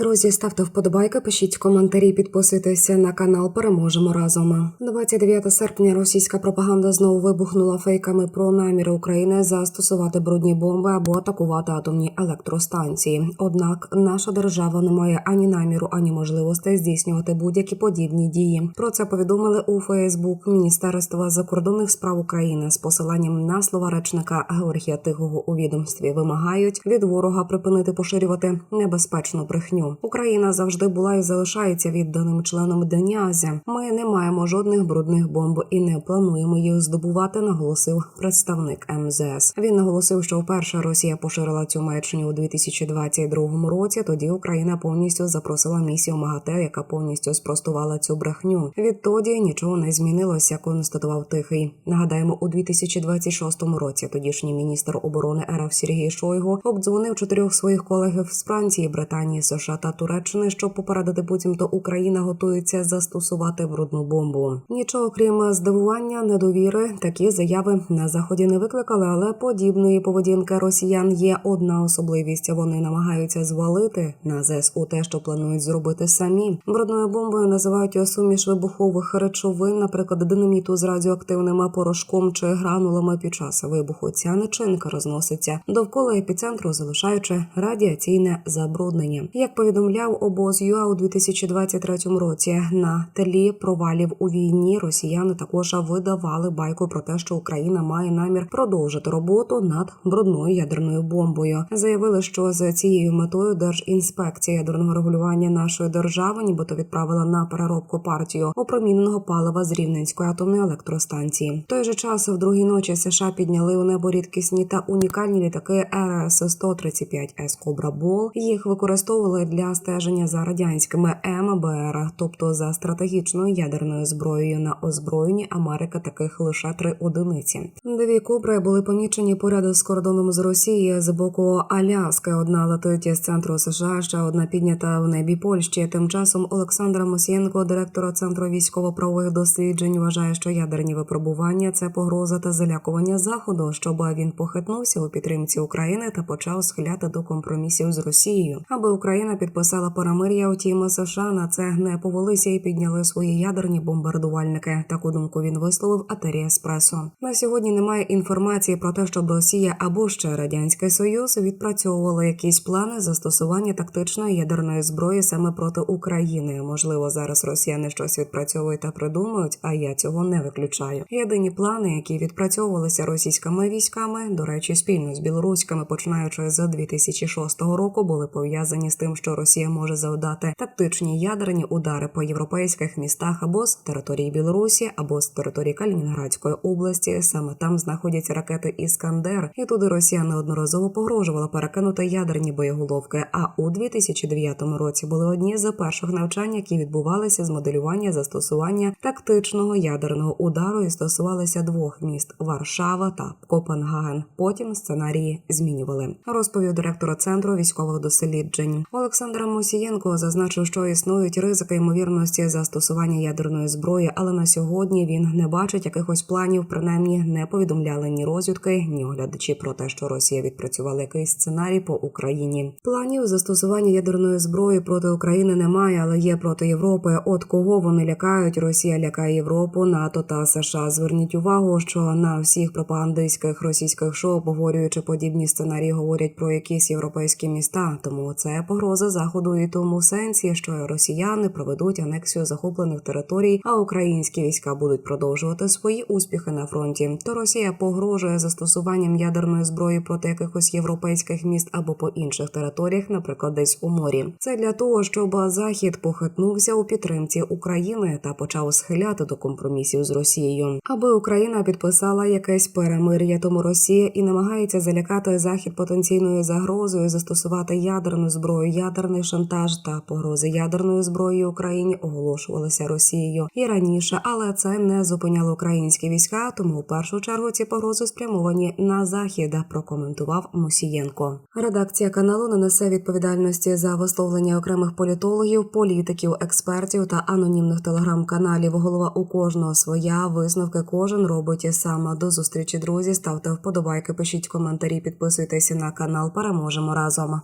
Друзі, ставте вподобайки, пишіть коментарі, підписуйтеся на канал. Переможемо разом. 29 серпня російська пропаганда знову вибухнула фейками про наміри України застосувати брудні бомби або атакувати атомні електростанції. Однак наша держава не має ані наміру, ані можливостей здійснювати будь-які подібні дії. Про це повідомили у Фейсбук Міністерства закордонних справ України з посиланням на слова речника Георгія Тихого у відомстві. Вимагають від ворога припинити поширювати небезпечну брехню. Україна завжди була і залишається відданим членом Денязя. Ми не маємо жодних брудних бомб і не плануємо їх здобувати. Наголосив представник МЗС. Він наголосив, що вперше Росія поширила цю маячню у 2022 році. Тоді Україна повністю запросила місію МАГАТЕ, яка повністю спростувала цю брехню. Відтоді нічого не змінилося. Констатував тихий. Нагадаємо, у 2026 році тодішній міністр оборони РФ Сергій Шойгу обдзвонив чотирьох своїх колег з Франції, Британії, США та Туреччини, щоб попередити буцімто Україна готується застосувати брудну бомбу. Нічого крім здивування, недовіри, такі заяви на заході не викликали, але подібної поведінки росіян є одна особливість. Вони намагаються звалити на ЗСУ те, що планують зробити самі. Брудною бомбою називають суміш вибухових речовин, наприклад, динаміту з радіоактивним порошком чи гранулами під час вибуху. Ця начинка розноситься довкола епіцентру, залишаючи радіаційне забруднення. Як повідомляв обоз ЮА у 2023 році, на тлі провалів у війні росіяни також видавали байку про те, що Україна має намір продовжити роботу над брудною ядерною бомбою. Заявили, що з цією метою Держінспекція ядерного регулювання нашої держави, нібито відправила на переробку партію опроміненого палива з Рівненської атомної електростанції. В той же час в другій ночі США підняли у небо рідкісні та унікальні літаки РС 135 С Кобра Бол. Їх використовували для стеження за радянськими МБР, тобто за стратегічною ядерною зброєю на озброєнні Америки таких лише три одиниці. Дві кобри були помічені поряд з кордоном з Росії з боку Аляски. Одна летить з центру США, ще одна піднята в небі Польщі. Тим часом Олександра Мосієнко, директора центру військово-правових досліджень, вважає, що ядерні випробування це погроза та залякування заходу, щоб він похитнувся у підтримці України та почав схиляти до компромісів з Росією, аби Україна підписала перемир'я. Втім, США на це не повелися і підняли свої ядерні бомбардувальники. Таку думку він висловив Атері Еспресо. На сьогодні немає інформації про те, щоб Росія або ще радянський Союз відпрацьовували якісь плани застосування тактичної ядерної зброї саме проти України. Можливо, зараз росіяни щось відпрацьовують та придумують, а я цього не виключаю. Єдині плани, які відпрацьовувалися російськими військами, до речі, спільно з білоруськими, починаючи з 2006 року, були пов'язані з тим, що Росія може завдати тактичні ядерні удари по європейських містах або з території Білорусі, або з території Калінінградської області. Саме там знаходяться ракети Іскандер, і туди Росія неодноразово погрожувала перекинути ядерні боєголовки. А у 2009 році були одні з перших навчань, які відбувалися з моделювання застосування тактичного ядерного удару і стосувалися двох міст Варшава та Копенгаген. Потім сценарії змінювали. Розповів директор центру військових досліджень Олександр Мосієнко зазначив, що існують ризики ймовірності застосування ядерної зброї, але на сьогодні він не бачить якихось планів. Принаймні не повідомляли ні розвідки, ні оглядачі про те, що Росія відпрацювала якийсь сценарій по Україні. Планів застосування ядерної зброї проти України немає, але є проти Європи. От кого вони лякають? Росія лякає Європу, НАТО та США. Зверніть увагу, що на всіх пропагандистських російських шоу, обговорюючи подібні сценарії, говорять про якісь європейські міста. Тому це погроза заходу і тому сенсі, що росіяни проведуть анексію захоплених територій, а українські війська будуть продовжувати свої успіхи на фронті. То Росія погрожує застосуванням ядерної зброї проти якихось європейських міст або по інших територіях, наприклад, десь у морі. Це для того, щоб захід похитнувся у підтримці України та почав схиляти до компромісів з Росією, аби Україна підписала якесь перемир'я. Тому Росія і намагається залякати захід потенційною загрозою застосувати ядерну зброю, ядерний шантаж та погрози ядерної зброї Україні оголошувалися Росією і раніше, але це не зупиняло українські війська. Тому в першу чергу ці погрози спрямовані на захід. Прокоментував Мусієнко. Редакція каналу не несе відповідальності за висловлення окремих політологів, політиків, експертів та анонімних телеграм-каналів. Голова у кожного своя висновки кожен робить сам. До зустрічі, друзі. Ставте вподобайки, пишіть коментарі, підписуйтесь на канал. Переможемо разом.